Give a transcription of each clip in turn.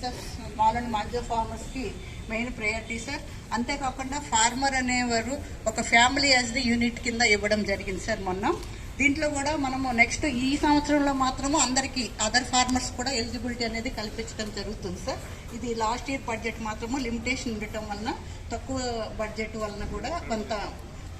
Sir small and micro ఫార్మర్స్కి main priority sir అంతేకాకుండా farmer అనేవారు ఒక ఫ్యామిలీ యాజ్ ది యూనిట్ కింద ఇవ్వడం జరిగింది సార్ మొన్న. దీంట్లో కూడా మనము నెక్స్ట్ ఈ సంవత్సరంలో మాత్రము అందరికీ అదర్ ఫార్మర్స్ కూడా ఎలిజిబిలిటీ అనేది కల్పించడం జరుగుతుంది సార్ ఇది లాస్ట్ ఇయర్ బడ్జెట్ మాత్రము లిమిటేషన్ ఉండటం వలన తక్కువ బడ్జెట్ వలన కూడా కొంత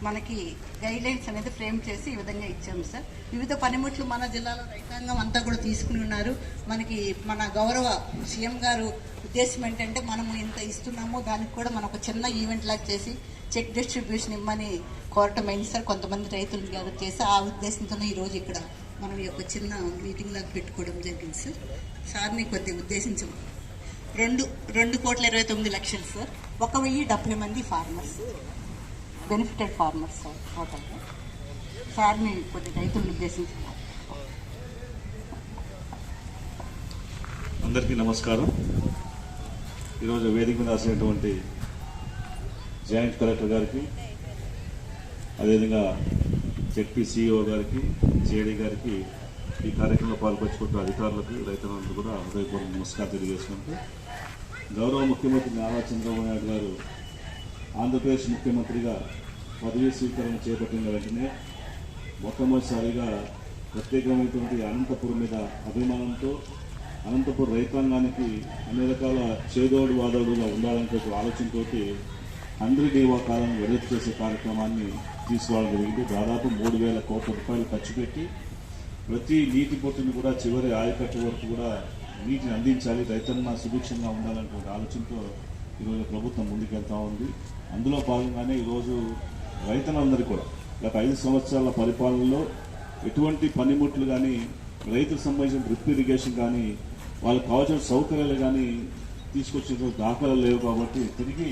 మనకి గైడ్లైన్స్ అనేది ఫ్రేమ్ చేసి ఈ విధంగా ఇచ్చాము సార్. వివిధ పనిముట్లు మన జిల్లాలో రైతాంగం అంతా కూడా తీసుకుని ఉన్నారు. మనకి మన గౌరవ సీఎం గారు ఉద్దేశం ఏంటంటే మనము ఇంత ఇస్తున్నాము దానికి కూడా మనం ఒక చిన్న ఈవెంట్ లాగా చేసి చెక్ డిస్ట్రిబ్యూషన్ ఇమ్మని కోరటం అయింది సార్. కొంతమంది రైతులు గ్యాదర్ చేసి ఆ ఉద్దేశంతోనే ఈరోజు ఇక్కడ మనం ఈ యొక్క చిన్న మీటింగ్ లాగా పెట్టుకోవడం జరిగింది సార్. సార్ని కొద్దిగా ఉద్దేశించము రెండు రెండు కోట్ల ఇరవై తొమ్మిది లక్షలు సార్. ఒక వెయ్యి డెబ్బై మంది ఫార్మర్స్ బెనిఫిటెడ్ ఫార్మర్స్ సార్ సార్ని కొద్ది రైతులను ఉద్దేశించి అందరికీ నమస్కారం. ఈరోజు వేదిక మీద రాసినటువంటి జాయింట్ కలెక్టర్ గారికి అదేవిధంగా జెడ్పీ సిఇఓ గారికి జేడీ గారికి ఈ కార్యక్రమంలో పాల్పంచుకుంటున్న అధికారులకు రైతులందరూ కూడా హృదయపూర్వక నమస్కారం తెలియజేసుకుంటూ గౌరవ ముఖ్యమంత్రి నారా చంద్రబాబు నాయుడు గారు ఆంధ్రప్రదేశ్ ముఖ్యమంత్రిగా పదవీ స్వీకరణ చేపట్టిన వెంటనే మొట్టమొదటిసారిగా ప్రత్యేకమైనటువంటి అనంతపురం మీద అభిమానంతో అనంతపురం రైతాంగానికి అన్ని రకాల చేదోడు వాదోడుగా ఉండాలనే ఒక ఆలోచనతో అందరి డేవా కాలం వెడల్పు చేసే కార్యక్రమాన్ని తీసుకోవడం జరిగింది. దాదాపు మూడు వేల కోట్ల రూపాయలు ఖర్చు పెట్టి ప్రతి నీటి బొట్టుని కూడా చివరి ఆయకట్టు వరకు కూడా నీటిని అందించాలి రైతన్న సుభిక్షంగా ఉండాలనేటువంటి ఒక ఆలోచనతో ఈరోజు ప్రభుత్వం ముందుకెళ్తా ఉంది. అందులో భాగంగానే ఈరోజు రైతులందరూ కూడా గత ఐదు సంవత్సరాల పరిపాలనలో ఎటువంటి పనిముట్లు కానీ రైతులకు సంబంధించిన డ్రిప్ ఇరిగేషన్ కానీ వాళ్ళకి కావాల్సిన సౌకర్యాలు కానీ తీసుకొచ్చిన దాఖలు లేవు కాబట్టి తిరిగి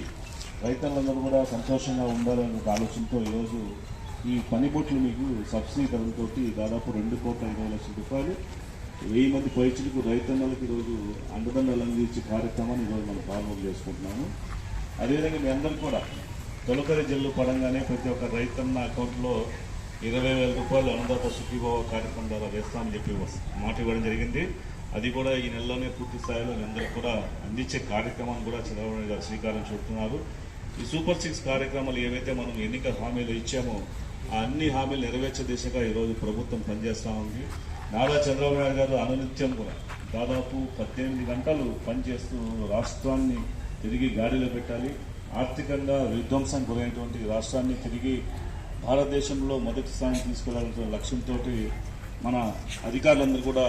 రైతులందరూ కూడా సంతోషంగా ఉండాలనే ఒక ఆలోచనతో ఈరోజు ఈ పనిముట్లు మీకు సబ్సిడీ ధరలతో దాదాపు రెండు కోట్ల ఐదు లక్షల రూపాయలు వెయ్యి మంది పైచులకు రైతన్నలకు ఈరోజు అండదండలు అందించే కార్యక్రమాన్ని ఈరోజు మనం ప్రారంభం చేసుకుంటున్నాము. అదేవిధంగా మీ అందరూ కూడా తొలకరి జల్లు పడంగానే ప్రతి ఒక్క రైతన్న అకౌంట్లో ఇరవై వేల రూపాయలు అన్నదాత సుఖీభావ కార్యక్రమం ద్వారా వేస్తామని చెప్పి మాట ఇవ్వడం జరిగింది. అది కూడా ఈ నెలలోనే పూర్తి స్థాయిలో అందరికీ కూడా అందించే కార్యక్రమాన్ని కూడా చంద్రబాబు గారు శ్రీకారం చుడుతున్నారు. ఈ సూపర్ సిక్స్ కార్యక్రమాలు ఏవైతే మనం ఎన్నికల హామీలు ఇచ్చామో ఆ అన్ని హామీలు నెరవేర్చే దిశగా ఈరోజు ప్రభుత్వం పనిచేస్తూ ఉంది. నారా చంద్రబాబు నాయుడు గారు అనునిత్యం కూడా దాదాపు పద్దెనిమిది గంటలు పనిచేస్తూ రాష్ట్రాన్ని తిరిగి గాడిలో పెట్టాలి. ఆర్థికంగా విధ్వంసం గురైనటువంటి రాష్ట్రాన్ని తిరిగి భారతదేశంలో మొదటి స్థానం తీసుకెళ్ళాలనే లక్ష్యంతో మన అధికారులందరూ కూడా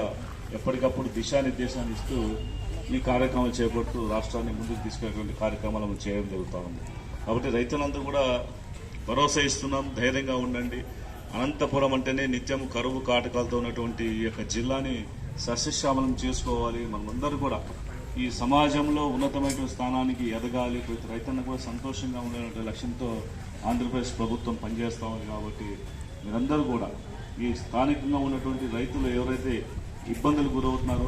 ఎప్పటికప్పుడు దిశానిర్దేశాన్ని ఇస్తూ ఈ కార్యక్రమాలు చేపడుతూ రాష్ట్రాన్ని ముందుకు తీసుకెళ్ళేటువంటి కార్యక్రమాలు చేయడం జరుగుతూ ఉంది. కాబట్టి రైతులందరూ కూడా భరోసా ఇస్తున్నాం ధైర్యంగా ఉండండి. అనంతపురం అంటేనే నిత్యం కరువు కాటకాలతో ఉన్నటువంటి ఈ యొక్క జిల్లాని సస్యశ్యామలం చేసుకోవాలి. మనమందరూ కూడా ఈ సమాజంలో ఉన్నతమైన స్థానానికి ఎదగాలి ప్రతి రైతన్న కూడా సంతోషంగా ఉండే లక్ష్యంతో ఆంధ్రప్రదేశ్ ప్రభుత్వం పనిచేస్తా ఉంది కాబట్టి మీరందరూ కూడా ఈ స్థానికంగా ఉన్నటువంటి రైతులు ఎవరైతే ఇబ్బందులు గురవుతున్నారో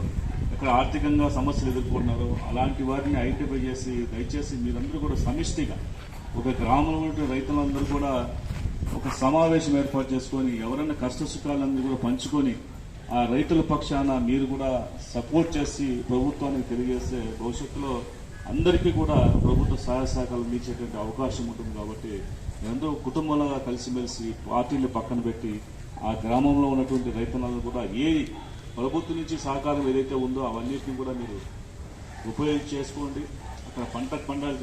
ఇక్కడ ఆర్థికంగా సమస్యలు ఎదుర్కొంటున్నారో అలాంటి వాటిని ఐడెంటిఫై చేసి దయచేసి మీరందరూ కూడా సమిష్టిగా ఒక గ్రామంలో ఉన్న రైతులందరూ కూడా ఒక సమావేశం ఏర్పాటు చేసుకొని ఎవరైనా కష్ట సుఖాలందరూ కూడా పంచుకొని ఆ రైతుల పక్షాన మీరు కూడా సపోర్ట్ చేసి ప్రభుత్వానికి తెలియజేస్తే భవిష్యత్తులో అందరికీ కూడా ప్రభుత్వ సహాయ సహకారాలు అందించేటువంటి అవకాశం ఉంటుంది కాబట్టి ఎంతో కుటుంబంగా కలిసిమెలిసి పార్టీలు పక్కన పెట్టి ఆ గ్రామంలో ఉన్నటువంటి రైతులందరూ కూడా ఏ ప్రభుత్వం నుంచి సహకారం ఏదైతే ఉందో అవన్నిటిని కూడా మీరు ఉపయోగించి చేసుకోండి. అక్కడ పంట పండాలి